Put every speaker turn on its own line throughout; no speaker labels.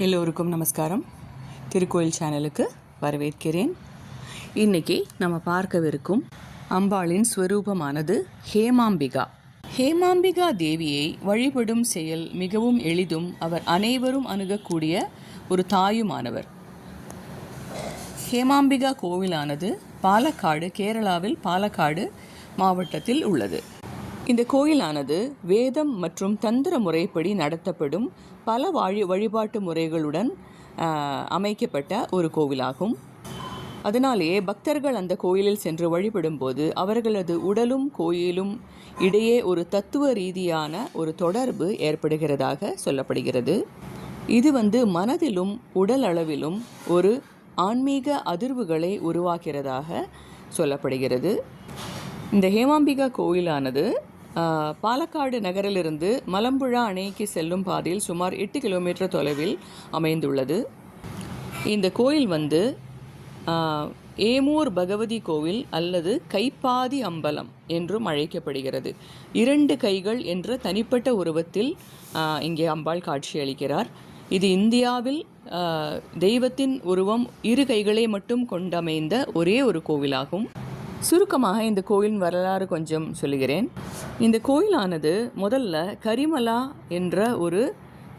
எல்லோருக்கும் நமஸ்காரம். திருக்கோயில் சேனலுக்கு வரவேற்கிறேன். இன்னைக்கு நம்ம பார்க்கவிருக்கும் அம்பாளின் ஸ்வரூபமானது ஹேமாம்பிகா. ஹேமாம்பிகா தேவியை வழிபடும் செயல் மிகவும் எளிதும் அவர் அனைவரும் அணுகக்கூடிய ஒரு தாயுமானவர். ஹேமாம்பிகா கோவிலானது பாலக்காடு கேரளாவில் பாலக்காடு மாவட்டத்தில் உள்ளது. இந்த கோயிலானது வேதம் மற்றும் தந்திர முறைப்படி நடத்தப்படும் பல வாழி வழிபாட்டு முறைகளுடன் அமைக்கப்பட்ட ஒரு கோவிலாகும். அதனாலேயே பக்தர்கள் அந்த கோயிலில் சென்று வழிபடும்போது அவர்களது உடலும் கோயிலும் இடையே ஒரு தத்துவ ரீதியான ஒரு தொடர்பு ஏற்படுகிறதாக சொல்லப்படுகிறது. இது வந்து மனதிலும் உடல் அளவிலும் ஒரு ஆன்மீக அதிர்வுகளை உருவாக்கிறதாக சொல்லப்படுகிறது. இந்த ஹேமாம்பிகா கோயிலானது பாலக்காடு நகரிலிருந்து மலம்புழா அணைக்கு செல்லும் பாதையில் சுமார் எட்டு கிலோமீட்டர் தொலைவில் அமைந்துள்ளது. இந்த கோயில் வந்து ஏமூர் பகவதி கோவில் அல்லது கைப்பாதி அம்பலம் என்றும் அழைக்கப்படுகிறது. இரண்டு கைகள் என்ற தனிப்பட்ட உருவத்தில் இங்கே அம்பாள் காட்சியளிக்கிறார். இது இந்தியாவில் தெய்வத்தின் உருவம் இரு கைகளை மட்டும் கொண்டமைந்த ஒரே ஒரு கோவிலாகும். சுருக்கமாக இந்த கோயிலின் வரலாறு கொஞ்சம் சொல்லுகிறேன். இந்த கோயிலானது முதல்ல கரிமலா என்ற ஒரு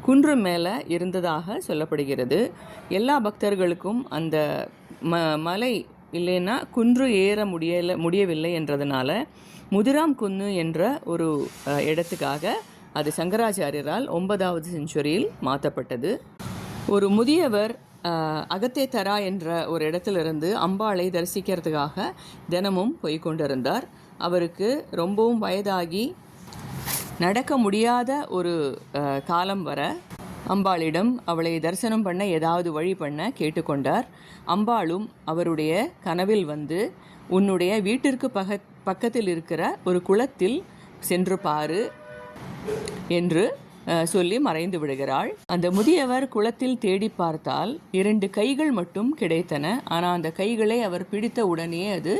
குன்று மேலே இருந்ததாக சொல்லப்படுகிறது. எல்லா பக்தர்களுக்கும் அந்த ம மலை இல்லைன்னா குன்று ஏற முடியல முடியவில்லை என்றதுனால முதிராம் குன்னு என்ற ஒரு இடத்துக்காக அது சங்கராச்சாரியரால் ஒன்பதாவது செஞ்சுரியில் மாற்றப்பட்டது. ஒரு முதியவர் அகத்தே தரா என்ற ஒரு இடத்திலிருந்து அம்பாளை தரிசிக்கிறதுக்காக தினமும் போய் கொண்டிருந்தார். அவருக்கு ரொம்பவும் வயதாகி நடக்க முடியாத ஒரு காலம் வர அம்பாளிடம் அவளை தரிசனம் பண்ண ஏதாவது வழி பண்ண கேட்டுக்கொண்டார். அம்பாளும் அவருடைய கனவில் வந்து உன்னுடைய வீட்டிற்கு பக பக்கத்தில் இருக்கிற ஒரு குளத்தில் சென்று பாரு என்று சொல்லி மறைந்து விடுகிறாள். அந்த முதியவர் குளத்தில் தேடி பார்த்தால் இரண்டு கைகள் மட்டும் கிடைத்தன. ஆனால் அந்த கைகளை அவர் பிடித்த உடனே அது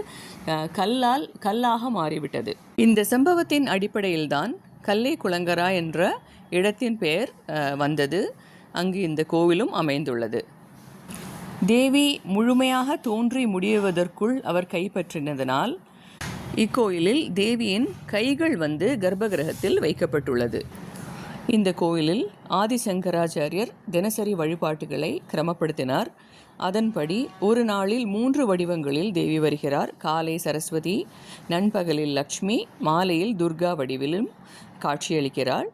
கல்லால் கல்லாக மாறிவிட்டது. இந்த சம்பவத்தின் அடிப்படையில்தான் கல்லை குளங்கரா என்ற இடத்தின் பெயர் வந்தது. அங்கு இந்த கோவிலும் அமைந்துள்ளது. தேவி முழுமையாக தோன்றி முடிவதற்குள் அவர் கைப்பற்றினதனால் இக்கோயிலில் தேவியின் கைகள் வந்து கர்ப்பகிரகத்தில் வைக்கப்பட்டுள்ளது. இந்த கோயிலில் ஆதிசங்கராச்சாரியர் தினசரி வழிபாட்டுகளை கிரமப்படுத்தினார். அதன்படி ஒரு நாளில் மூன்று வடிவங்களில் தேவி வருகிறார். காலை சரஸ்வதி நண்பகலில் லக்ஷ்மி மாலையில் துர்கா வடிவிலும் காட்சியளிக்கிறாள்.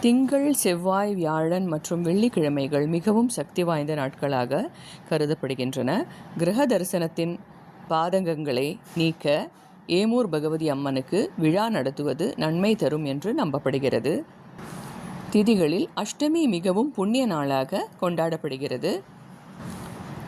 திங்கள் செவ்வாய் வியாழன் மற்றும் வெள்ளிக்கிழமைகள் மிகவும் சக்தி வாய்ந்த நாட்களாக கருதப்படுகின்றன. கிரக தரிசனத்தின் பாதகங்களை நீக்க ஏமூர் பகவதி அம்மனுக்கு விழா நடத்துவது நன்மை தரும் என்று நம்பப்படுகிறது. திதிகளில் அஷ்டமி மிகவும் புண்ணிய நாளாக கொண்டாடப்படுகிறது.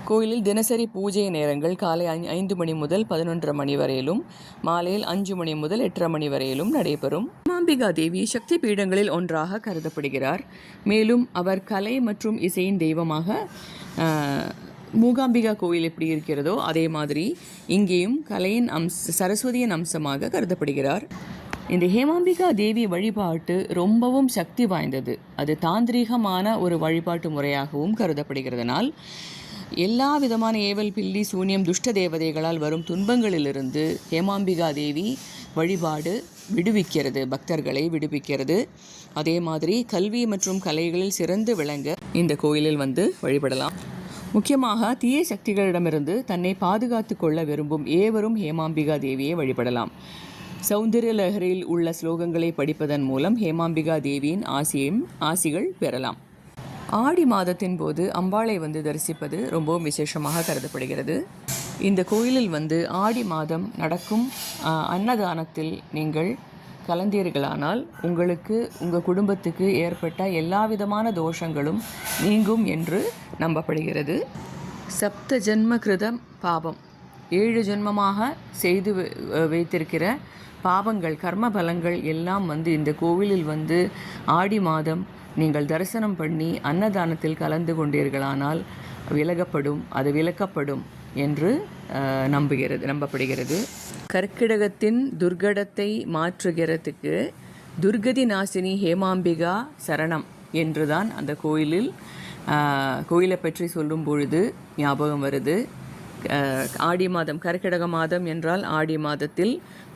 கோயிலில் தினசரி பூஜை நேரங்கள் காலை ஐந்து மணி முதல் பதினொன்றரை மணி வரையிலும் மாலையில் அஞ்சு மணி முதல் எட்டரை மணி வரையிலும் நடைபெறும். மாம்பிகா தேவி சக்தி பீடங்களில் ஒன்றாக கருதப்படுகிறார். மேலும் அவர் கலை மற்றும் இசையின் தெய்வமாக மூகாம்பிகா கோயில் எப்படி இருக்கிறதோ அதே மாதிரி இங்கேயும் கலையின் அம்ச சரஸ்வதியின் அம்சமாக கருதப்படுகிறார். இந்த ஹேமாம்பிகா தேவி வழிபாட்டு ரொம்பவும் சக்தி வாய்ந்தது. அது தாந்திரீகமான ஒரு வழிபாட்டு முறையாகவும் கருதப்படுகிறதனால் எல்லா விதமான ஏவல் பில்லி சூனியம் துஷ்ட தேவதைகளால் வரும் துன்பங்களிலிருந்து ஹேமாம்பிகா தேவி வழிபாடு விடுவிக்கிறது பக்தர்களை விடுவிக்கிறது. அதே மாதிரி கல்வி மற்றும் கலைகளில் சிறந்து விளங்க இந்த கோயிலில் வந்து வழிபடலாம். முக்கியமாக தீய சக்திகளிடமிருந்து தன்னை பாதுகாத்து கொள்ள விரும்பும் ஏவரும் ஹேமாம்பிகா தேவியை வழிபடலாம். சௌந்தரிய லஹரியில் உள்ள ஸ்லோகங்களை படிப்பதன் மூலம் ஹேமாம்பிகா தேவியின் ஆசியையும் ஆசிகள் பெறலாம். ஆடி மாதத்தின் போது அம்பாளை வந்து தரிசிப்பது ரொம்பவும் விசேஷமாக கருதப்படுகிறது. இந்த கோயிலில் வந்து ஆடி மாதம் நடக்கும் அன்னதானத்தில் நீங்கள் கலந்தீர்களானால் உங்களுக்கு உங்கள் குடும்பத்துக்கு ஏற்பட்ட எல்லா விதமான தோஷங்களும் நீங்கும் என்று நம்பப்படுகிறது. சப்த ஜென்ம கிருதம் பாபம். ஏழு ஜென்மமாக செய்து வை- வைத்திருக்கிற பாவங்கள் கர்ம பலங்கள் எல்லாம் வந்து இந்த கோவிலில் வந்து ஆடி மாதம் நீங்கள் தரிசனம் பண்ணி அன்னதானத்தில் கலந்து கொண்டீர்களானால் விலகப்படும் அது விலக்கப்படும் என்று நம்புகிறது நம்பப்படுகிறது. கற்கிடகத்தின் துர்கடத்தை மாற்றுகிறதுக்கு துர்கதி நாசினி ஹேமாம்பிகா சரணம் என்றுதான் அந்த கோயிலில் கோயிலை பற்றி சொல்லும் பொழுது ஞாபகம் வருது. ஆடி மாதம் கர்க்கிடக மாதம் என்றால் ஆடி மாதத்தில்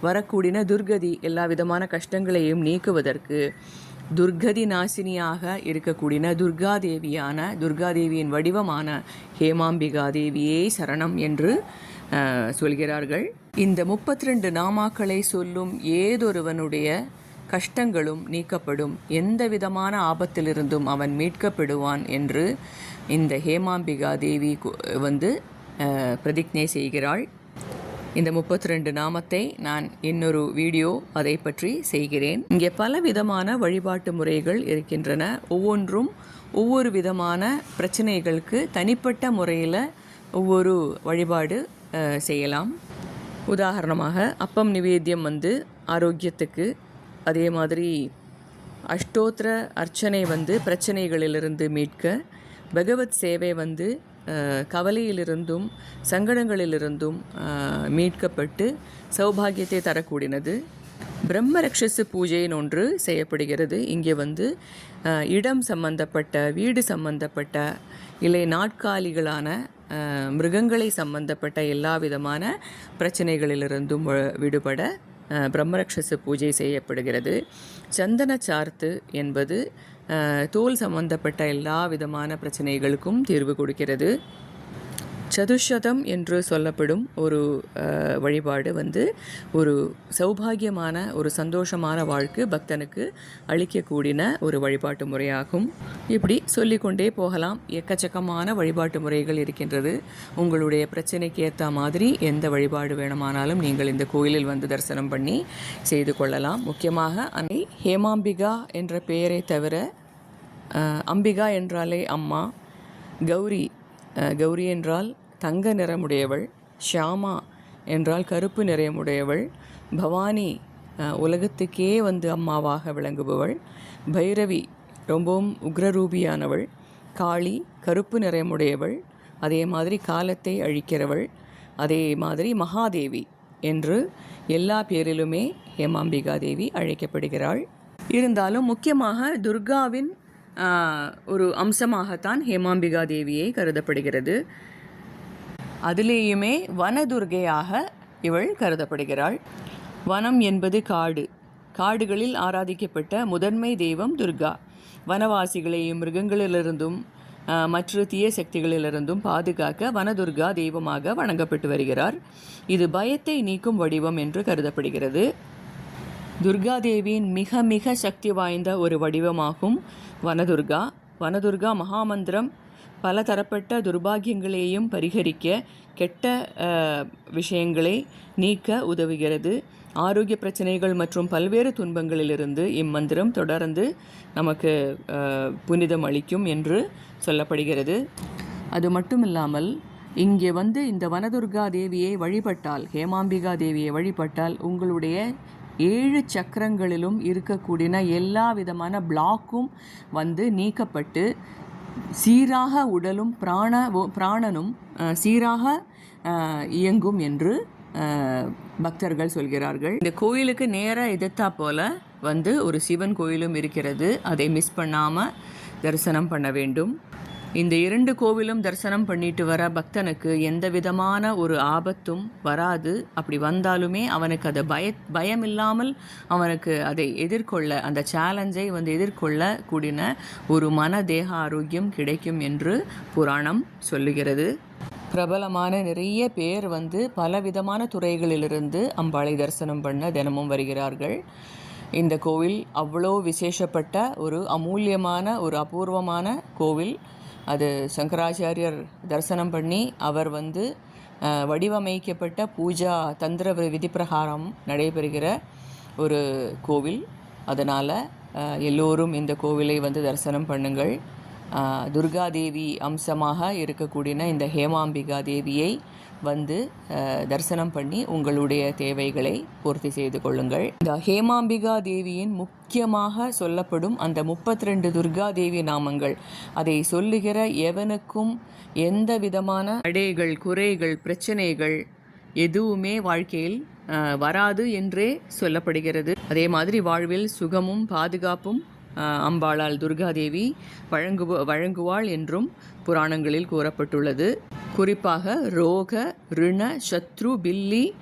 வரக்கூடிய துர்கதி எல்லா விதமான கஷ்டங்களையும் நீக்குவதற்கு துர்கதி நாசினியாக இருக்கக்கூடிய துர்காதேவியான துர்காதேவியின் வடிவமான ஹேமாம்பிகா தேவியே சரணம் என்று சொல்கிறார்கள். இந்த முப்பத்தி ரெண்டு நாமாக்களை சொல்லும் ஏதொருவனுடைய கஷ்டங்களும் நீக்கப்படும் எந்த விதமான ஆபத்திலிருந்தும் அவன் மீட்கப்படுவான் என்று இந்த ஹேமாம்பிகா தேவி வந்து பிரதிஜை செய்கிறாள். இந்த முப்பத்தி ரெண்டு நாமத்தை நான் இன்னொரு வீடியோ அதை பற்றி செய்கிறேன். இங்கே பல விதமான வழிபாட்டு முறைகள் இருக்கின்றன. ஒவ்வொன்றும் ஒவ்வொரு விதமான பிரச்சனைகளுக்கு தனிப்பட்ட முறையில் ஒவ்வொரு வழிபாடு செய்யலாம். உதாரணமாக அப்பம் நிவேத்தியம் வந்து ஆரோக்கியத்துக்கு அதே மாதிரி அஷ்டோத்திர அர்ச்சனை வந்து பிரச்சனைகளிலிருந்து மீட்க பகவத் சேவை வந்து கவலையிலிருந்தும் சங்கடங்களிலிருந்தும் மீட்கப்பட்டு சௌபாகியத்தை தரக்கூடியது. பிரம்மரக்ஷசு பூஜைன்னு ஒன்று செய்யப்படுகிறது. இங்கே வந்து இடம் சம்பந்தப்பட்ட வீடு சம்பந்தப்பட்ட இல்லை நாட்காலிகளான மிருகங்களை சம்பந்தப்பட்ட எல்லா விதமான பிரச்சனைகளிலிருந்தும் வ- விடுபட பிரம்மரக்ஷச பூஜை செய்யப்படுகிறது. சந்தன சார்த்து என்பது தோல் சம்பந்தப்பட்ட எல்லா விதமான பிரச்சனைகளுக்கும் தீர்வு கொடுக்கிறது. சதுஷதம் என்று சொல்லப்படும் ஒரு வழிபாடு வந்து ஒரு சௌபாகியமான ஒரு சந்தோஷமான வாழ்க்கை பக்தனுக்கு அளிக்கக்கூடின ஒரு வழிபாட்டு முறையாகும். இப்படி சொல்லிக்கொண்டே போகலாம். எக்கச்சக்கமான வழிபாட்டு முறைகள் இருக்கின்றது. உங்களுடைய பிரச்சனைக்கு ஏற்ற மாதிரி எந்த வழிபாடு வேணுமானாலும் நீங்கள் இந்த கோயிலில் வந்து தரிசனம் பண்ணி செய்து கொள்ளலாம். முக்கியமாக அன்னை ஹேமாம்பிகா என்ற பெயரை தவிர அம்பிகா என்றாலே அம்மா கௌரி கௌரி என்றால் தங்க நிறமுடையவள் ஷியாமா என்றால் கருப்பு நிறமுடையவள் பவானி உலகத்துக்கே வந்து அம்மாவாக விளங்குபவள் பைரவி ரொம்பவும் உக்ரரூபியானவள் காளி கருப்பு நிறமுடையவள் அதே மாதிரி காலத்தை அழிக்கிறவள் அதே மாதிரி மகாதேவி என்று எல்லா பேரிலுமே ஹேமாம்பிகா தேவி அழைக்கப்படுகிறாள். இருந்தாலும் முக்கியமாக துர்காவின் ஒரு அம்சமாகத்தான் ஹேமாம்பிகா தேவியை கருதப்படுகிறது. அதிலேயுமே வனதுர்கையாக இவள் கருதப்படுகிறாள். வனம் என்பது காடு. காடுகளில் ஆராதிக்கப்பட்ட முதன்மை தெய்வம் துர்கா. வனவாசிகளையும் மிருகங்களிலிருந்தும் மற்ற தீய சக்திகளிலிருந்தும் பாதுகாக்க வனதுர்கா தெய்வமாக வணங்கப்பட்டு வருகிறார். இது பயத்தை நீக்கும் வடிவம் என்று கருதப்படுகிறது. துர்காதேவியின் மிக மிக சக்தி வாய்ந்த ஒரு வடிவமாகும் வனதுர்கா. வனதுர்கா மகாமந்திரம் பல தரப்பட்ட துர்பாகியங்களையும் பரிகரிக்க கெட்ட விஷயங்களை நீக்க உதவுகிறது. ஆரோக்கிய பிரச்சனைகள் மற்றும் பல்வேறு துன்பங்களிலிருந்து இம்மந்திரம் தொடர்ந்து நமக்கு புனிதம் அளிக்கும் என்று சொல்லப்படுகிறது. அது மட்டும் இல்லாமல் இங்கே வந்து இந்த வனதுர்கா தேவியை வழிபட்டால் ஹேமாம்பிகா தேவியை வழிபட்டால் உங்களுடைய ஏழு சக்கரங்களிலும் இருக்கக்கூடிய எல்லா விதமான பிளாக்கும் வந்து நீக்கப்பட்டு சீராக உடலும் பிராண பிராணனும் சீராக இயங்கும் என்று பக்தர்கள் சொல்கிறார்கள். இந்த கோயிலுக்கு நேராக எதிர்த்தா போல வந்து ஒரு சிவன் கோயிலும் இருக்கிறது. அதை மிஸ் பண்ணாமல் தரிசனம் பண்ண வேண்டும். இந்த இரண்டு கோவிலும் தரிசனம் பண்ணிட்டு வர பக்தனுக்கு எந்த விதமான ஒரு ஆபத்தும் வராது. அப்படி வந்தாலுமே அவனுக்கு அதை பய பயம் இல்லாமல் அவனுக்கு அதை எதிர்கொள்ள அந்த சேலஞ்சை வந்து எதிர்கொள்ள கூடின ஒரு மன தேக ஆரோக்கியம் கிடைக்கும் என்று புராணம் சொல்லுகிறது. பிரபலமான நிறைய பேர் வந்து பலவிதமான துறைகளிலிருந்து அம்பாளை தரிசனம் பண்ண தினமும் வருகிறார்கள். இந்த கோவில் அவ்வளோ விசேஷப்பட்ட ஒரு அமூல்யமான ஒரு அபூர்வமான கோவில். அது சங்கராச்சாரியர் தரிசனம் பண்ணி அவர் வந்து வடிவமைக்கப்பட்ட பூஜா தந்திர விதி பிரகாரம் நடைபெறுகிற ஒரு கோவில். அதனால் எல்லோரும் இந்த கோவிலை வந்து தரிசனம் பண்ணுங்கள். துர்காதேவி அம்சமாக இருக்கக்கூடிய இந்த ஹேமாம்பிகா தேவியை வந்து தரிசனம் பண்ணி உங்களுடைய தேவைகளை பூர்த்தி செய்து கொள்ளுங்கள். இந்த ஹேமாம்பிகா தேவியின் முக்கியமாக சொல்லப்படும் அந்த முப்பத்தி ரெண்டு துர்கா தேவி நாமங்கள். அதை சொல்லுகிற எவனுக்கும் எந்த விதமான அடைகள் குறைகள் பிரச்சனைகள் எதுவுமே வாழ்க்கையில் வராது என்றே சொல்லப்படுகிறது. அதே மாதிரி வாழ்வில் சுகமும் பாதுகாப்பும் அம்பாளால் துர்காதேவி வழங்கு வழங்குவாள் என்றும் புராணங்களில் கூறப்பட்டுள்ளது. குறிப்பாக ரோக ரிண சத்ரு பில்லி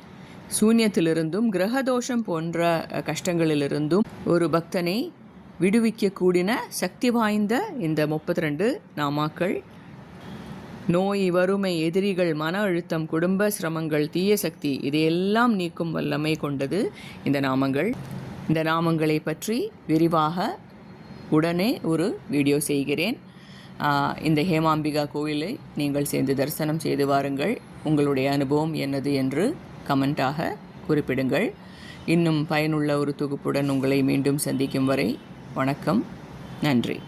சூன்யத்திலிருந்தும் கிரகதோஷம் போன்ற கஷ்டங்களிலிருந்தும் ஒரு பக்தனை விடுவிக்க கூடின சக்தி வாய்ந்த இந்த முப்பத்தி ரெண்டு நாமாக்கள். நோய் வறுமை எதிரிகள் மன அழுத்தம் குடும்ப சிரமங்கள் தீய சக்தி இதையெல்லாம் நீக்கும் வல்லமை கொண்டது இந்த நாமங்கள். இந்த நாமங்களை பற்றி விரிவாக உடனே ஒரு வீடியோ செய்கிறேன். இந்த ஹேமாம்பிகா கோயிலை நீங்கள் சேர்ந்து தரிசனம் செய்து வாருங்கள். உங்களுடைய அனுபவம் என்னது என்று கமெண்ட்டாக குறிப்பிடுங்கள். இன்னும் பயனுள்ள ஒரு தொகுப்புடன் உங்களை மீண்டும் சந்திக்கும் வரை வணக்கம். நன்றி.